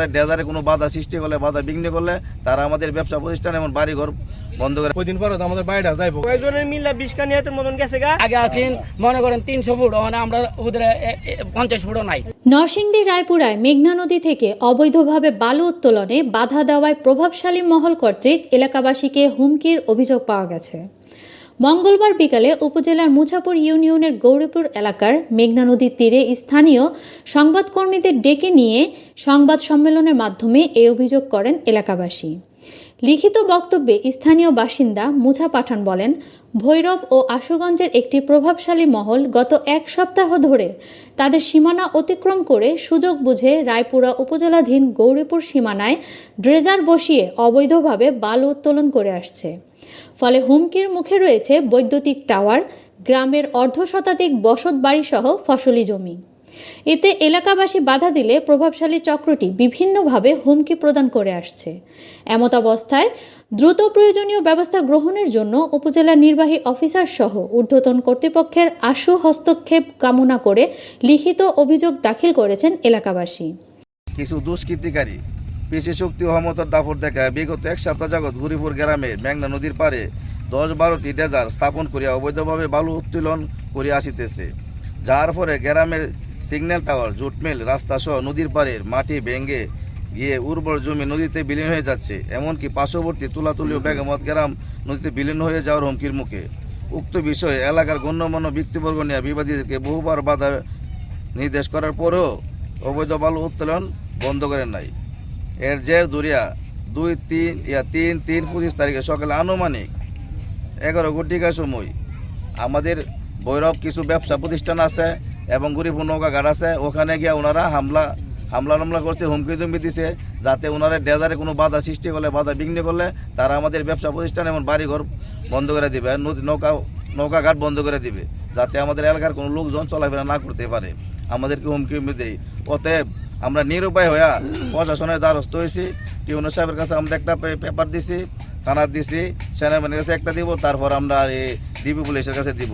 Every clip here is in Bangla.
ওনারা ডেজারে কোনো বাধা সৃষ্টি করলে বাধা বিঘ্ন করলে তারা আমাদের ব্যবসা প্রতিষ্ঠান এবং বাড়িঘর বন্ধ করে কদিন পরে তো আমাদের বাড়িটা যাইবো। কয়েকজনের মিল্লা বিশ কানিয়াতের মতন গেছে গা। আগে আছেন মনে করেন তিনশো ফুট ওখানে আমরা ওদের পঞ্চাশ ফুটও নাই। নরসিংদী রায়পুরায় মেঘনা নদী থেকে অবৈধভাবে বালু উত্তোলনে বাধা দেওয়ায় প্রভাবশালী মহল কর্তৃক এলাকাবাসীকে হুমকির অভিযোগ পাওয়া গেছে। মঙ্গলবার বিকালে উপজেলার মুছাপুর ইউনিয়নের গৌরীপুর এলাকার মেঘনা নদীর তীরে স্থানীয় সংবাদকর্মীদের ডেকে নিয়ে সংবাদ সম্মেলনের মাধ্যমে এ অভিযোগ করেন এলাকাবাসী। লিখিত বক্তব্যে স্থানীয় বাসিন্দা মুছা পাঠান বলেন, ভৈরব ও আশুগঞ্জের একটি প্রভাবশালী মহল গত এক সপ্তাহ ধরে তাদের সীমানা অতিক্রম করে সুযোগ বুঝে রায়পুরা উপজেলাধীন গৌরীপুর সীমানায় ড্রেজার বসিয়ে অবৈধভাবে বাল উত্তোলন করে আসছে। ফলে হুমকির মুখে রয়েছে বৈদ্যুতিক টাওয়ার, গ্রামের অর্ধশতাধিক বসত বাড়িসহ ফসলি জমি। এতে এলাকাবাসী বাধা দিলে প্রভাবশালী চক্রটি বিভিন্নভাবে হুমকি প্রদান করে আসছে। এমত অবস্থায় দ্রুত প্রয়োজনীয় ব্যবস্থা গ্রহণের জন্য উপজেলা নির্বাহী অফিসার সহ ঊর্ধ্বতন কর্তৃপক্ষের আশু হস্তক্ষেপ কামনা করে লিখিত অভিযোগ দাখিল করেছেন এলাকাবাসী। কিছু দুষ্কৃতিকারী, পেশি শক্তি ও ক্ষমতার দাপট দেখায় বিগত এক সপ্তাহ জগৎ গুরিপুর গ্রামে মেঘনা নদীর পারে দশ বারোটি ডেজার স্থাপন করিয়া অবৈধভাবে বালু উত্তোলন করিয়া আসিতেছে, যার ফলে গ্রামের সিগন্যাল টাওয়ার জুটমেল রাস্তা সহ নদীর পাড়ের মাটি ভেঙে গিয়ে উর্বর জমি নদীতে বিলীন হয়ে যাচ্ছে। এমনকি পার্শ্ববর্তী তুলাতুলি ও বেগমত গ্রাম নদীতে বিলীন হয়ে যাওয়ার হুমকির মুখে। উক্ত বিষয়ে এলাকার গণ্যমান্য ব্যক্তিবর্গ নিয়ে বিবাদীদেরকে বহুবার বাধা নির্দেশ করার পরেও অবৈধ বালু উত্তোলন বন্ধ করেন নাই। এর জের দুরিয়া দুই তিন, ইয়া তিন তিন পঁচিশ তারিখে সকালে আনুমানিক এগারো ঘটিকার সময় আমাদের ভৈরব কিছু ব্যবসা প্রতিষ্ঠান আছে এবং গরিপুর নৌকা ঘাট আছে, ওখানে গিয়ে ওনারা হামলা হামলা টামলা করছে, হুমকি তুমকি দিছে, যাতে ওনারা ডেজারে কোনো বাধা সৃষ্টি করলে, বাধা বিঘ্ন করলে, তারা আমাদের ব্যবসা প্রতিষ্ঠান এবং বাড়িঘর বন্ধ করে দিবে নৌকা নৌকা ঘাট বন্ধ করে দিবে, যাতে আমাদের এলাকার কোনো লোকজন চলাফেরা না করতে পারে। আমাদেরকে হুমকি হুমকি দেয় অতএব আমরা নিরুপায় হইয়া প্রশাসনের দ্বারস্থ হয়েছি টিউনো সাহেবের কাছে আমরা একটা পেপার দিছি, থানার দিছি, সেনাবাহিনীর কাছে একটা দিব, তারপর আমরা এই ডিবি পুলিশের কাছে দিব।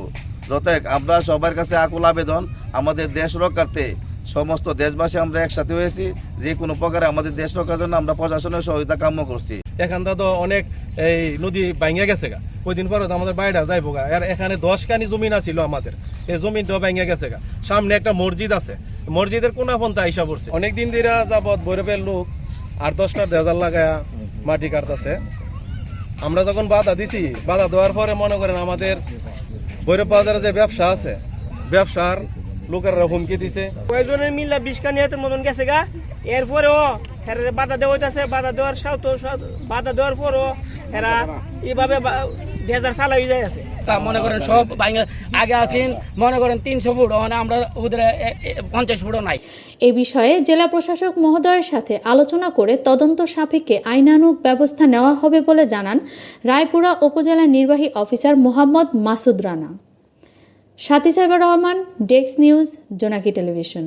যতএব আমরা সবার কাছে আকুল আবেদন, আমাদের দেশ রক্ষার্থে সমস্ত দেশবাসী আমরা একসাথে হয়েছি, যে কোনো প্রকারে আমাদের দেশ রক্ষার জন্য আমরা প্রশাসনের সহযোগিতা কাম্য করছি। এখানটা তো অনেক এই নদী ভাঙে গেছে গা। কদিন পরে তো আমাদের বাড়িটা যাইবো গা। আর এখানে দশ কানি জমিন আছিল আমাদের। এই জমিনটাও ভেঙে গেছে গা। সামনে একটা মসজিদ আছে। মসজিদের কোনা পন্থা আইসা পড়ছে। অনেক দিন ধরে যাবৎ বৈরবের লোক আর দশটা ডেজার লাগায়া মাটি কাটতেছে। আমরা যখন বাধা দিছি, বাধা দেওয়ার পরে মনে করেন আমাদের ভৈরব বাজারে যে ব্যবসা আছে, ব্যবসার লোকেরা হুমকি দিছে। কয়েকজনের মিল্লা বিষকা নিহতের মতন গেছে গা। এরপরেও হেরা বাধা দেওয়া হইতেছে, বাধা দেওয়ার সাথে বাধা দেওয়ার পরও হেরা এইভাবে ডেজার চালাই যায় আছে। তা মনে করেন সব আগে আছেন মনে করেন তিনশো ফুট ওখানে আমরা ওদের পঞ্চাশ ফুটও নাই। এ বিষয়ে জেলা প্রশাসক মহোদয়ের সাথে আলোচনা করে তদন্ত সাপেক্ষে আইনানুগ ব্যবস্থা নেওয়া হবে বলে জানান রায়পুরা উপজেলা নির্বাহী officer Mohammad Masud Rana. Sathi cyber Rahman desk news Jonaki television.